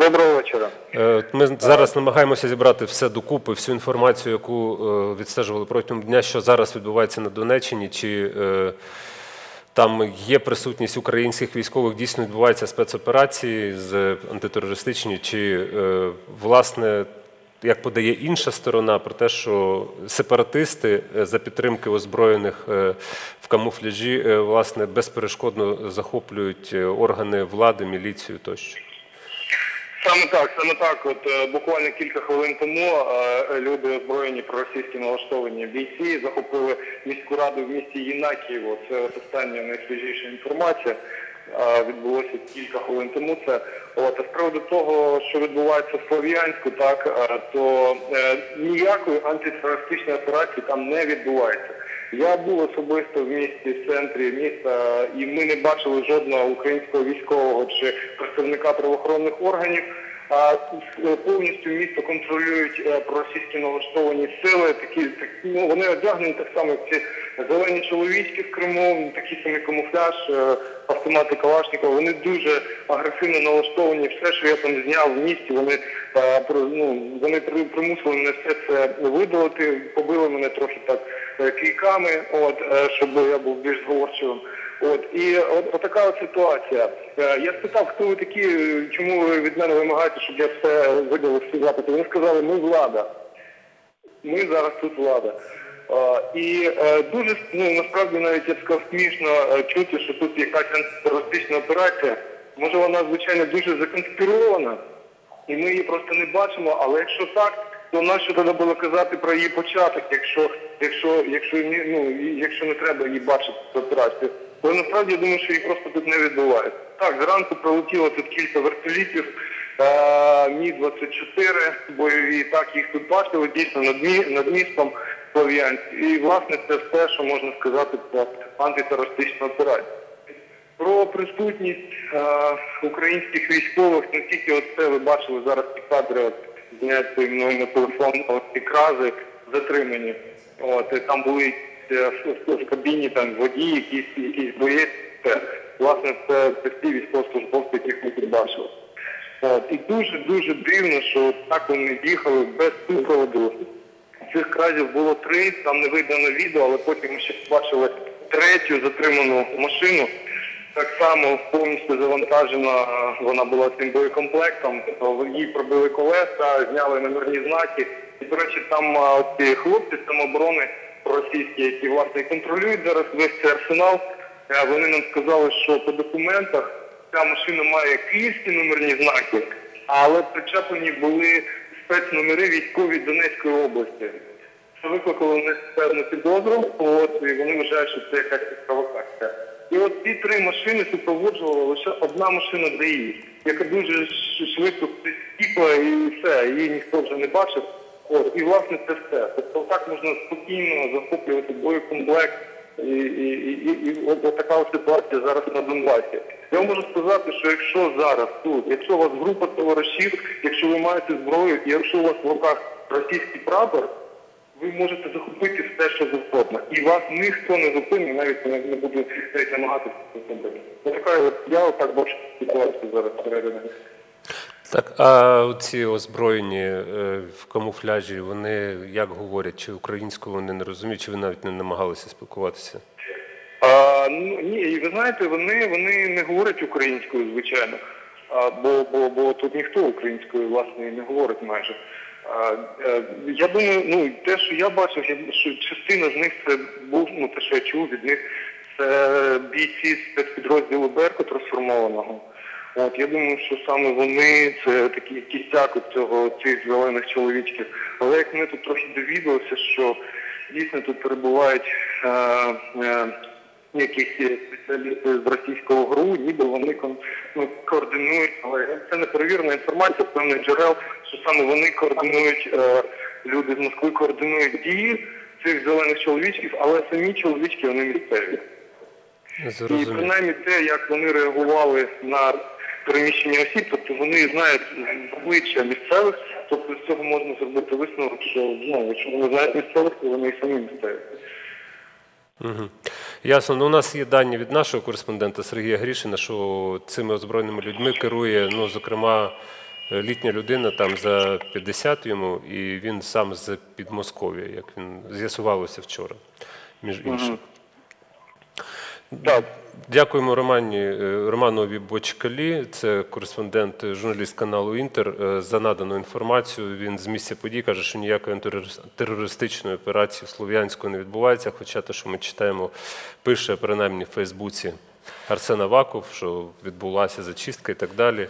Доброго вечора. Е, Ми зараз намагаємося зібрати все докупи, всю інформацію, яку е, відстежували протягом дня, що зараз відбувається на Донеччині, чи е, там є присутність українських військових, дійсно відбуваються спецоперації з антитерористичні, чи власне. Як подає інша сторона про те, що сепаратисти за підтримки озброєних в камуфляжі власне безперешкодно захоплюють органи влади, міліцію тощо. Саме так, саме так. От е, буквально кілька хвилин тому е, люди озброєні проросійські налаштовані бійці захопили міську раду в місті Єнакієво. Це остання найсвіжіша інформація. Е, Відбулося кілька хвилин тому. Це от а з приводу того, що відбувається в Слов'янську, так то е, ніякої антитерористичної операції там не відбувається. Я був особисто в місті, в центрі міста, і ми не бачили жодного українського військового чи представника правоохоронних органів. А повністю місто контролюють е, проросійські налаштовані сили. Такі так, ну вони одягнені так само, як ці зелені чоловічки в Криму, такий самий камуфляж, е, автомати Калашникова. Вони дуже агресивно налаштовані. Все, що я там зняв в місті, вони е, ну, вони при- примусили мене все це видалити, побили мене трохи так кійками, от е, щоб я був більш зговорчивим. От і от, от така от ситуація. Е, Я спитав, хто ви такі, е, чому ви від мене вимагаєте, щоб я все видалив всі запити. Вони сказали, ми влада. Ми зараз тут влада. Е, І е, дуже ну насправді навіть я сказав смішно е, чути, що тут якась антитерористична операція. Може вона звичайно дуже законспірована, і ми її просто не бачимо. Але якщо так, то нащо тоді було казати про її початок, якщо якщо, якщо ні- ну якщо не треба її бачити цю операцію. Бо насправді я думаю, що її просто тут не відбувається. Так, зранку прилетіло тут кілька вертолітів. Е, Мі-24 бойові, так їх тут бачили дійсно над, мі- над містом Слов'янськ. І власне це все, що можна сказати про антитерористичну операцію. Про присутність е, українських військових, не тільки це ви бачили зараз ці кадри от, зняті мною на телефон, ці крази затримані. От, і там були е, в, кабіні там водії, якісь, якісь боєць. Власне, це, ті військовослужбовці, яких ми тут бачили. От, і дуже-дуже дивно, що так вони їхали без супроводу. Цих кразів було три, там не видно на відео, але потім ми ще побачили третю затриману машину. Так само повністю завантажена вона була цим боєкомплектом. Їй пробили колеса, зняли номерні знаки. І, до речі, там ці хлопці самооборони російські, які власне контролюють зараз весь цей арсенал. е, Вони нам сказали, що по документах ця машина має київські номерні знаки, але причеплені були спецномери військові Донецької області. Це викликало певну підозру, от, і вони вважають, що це якась провокація. І от ці три машини супроводжувала лише одна машина ДАІ, яка дуже швидко стікла і все, її ніхто вже не бачив. От, і власне це все. Тобто так можна спокійно захоплювати боєкомплект. І, і, і, і, от така от ситуація зараз на Донбасі. Я вам можу сказати, що якщо зараз тут, якщо у вас група товаришів, якщо ви маєте зброю, і якщо у вас в руках російський прапор, ви можете захопити все, що завгодно. І вас ніхто не зупинить, навіть не, не буде навіть намагатися зробити. Така я отак бачу ситуацію зараз всередині. Так, а ці озброєні е, в камуфляжі, вони як говорять, чи українською вони не розуміють, чи ви навіть не намагалися спілкуватися? А, ну, ні, і ви знаєте, вони, вони не говорять українською, звичайно. А, бо, бо, бо тут ніхто українською, власне, і не говорить майже. Е, я думаю, ну, те, що я бачив, що частина з них це був, ну, те, що я чув від них, це бійці спецпідрозділу Беркут розформованого. От, я думаю, що саме вони це такий кістяк от цього цих зелених чоловічків. Але як ми тут трохи довідалися, що дійсно тут перебувають е, е, якісь спеціалісти з російського ГРУ, ніби вони ну, координують, але це не перевірена інформація з певних джерел, що саме вони координують, е, люди з Москви координують дії цих зелених чоловічків, але самі чоловічки вони місцеві. І принаймні те, як вони реагували на переміщення осіб, тобто вони знають обличчя місцевих, тобто з цього можна зробити висновок, що ну, якщо вони знають місцевих, то вони і самі місцеві. Мгм. Ясно. Ну, у нас є дані від нашого кореспондента Сергія Грішина, що цими озброєними людьми керує, ну, зокрема, Е, Літня людина там за 50 йому, і він сам з Підмосков'я, як він з'ясувалося вчора, між іншим. Так, Дякуємо Романі, е, Романові Бочкалі, це кореспондент, е, журналіст каналу Інтер, е, за надану інформацію. Він з місця подій каже, що ніякої терористичної операції Слов'янської не відбувається. Хоча те, що ми читаємо, пише принаймні в Фейсбуці Арсен Аваков, що відбулася зачистка і так далі.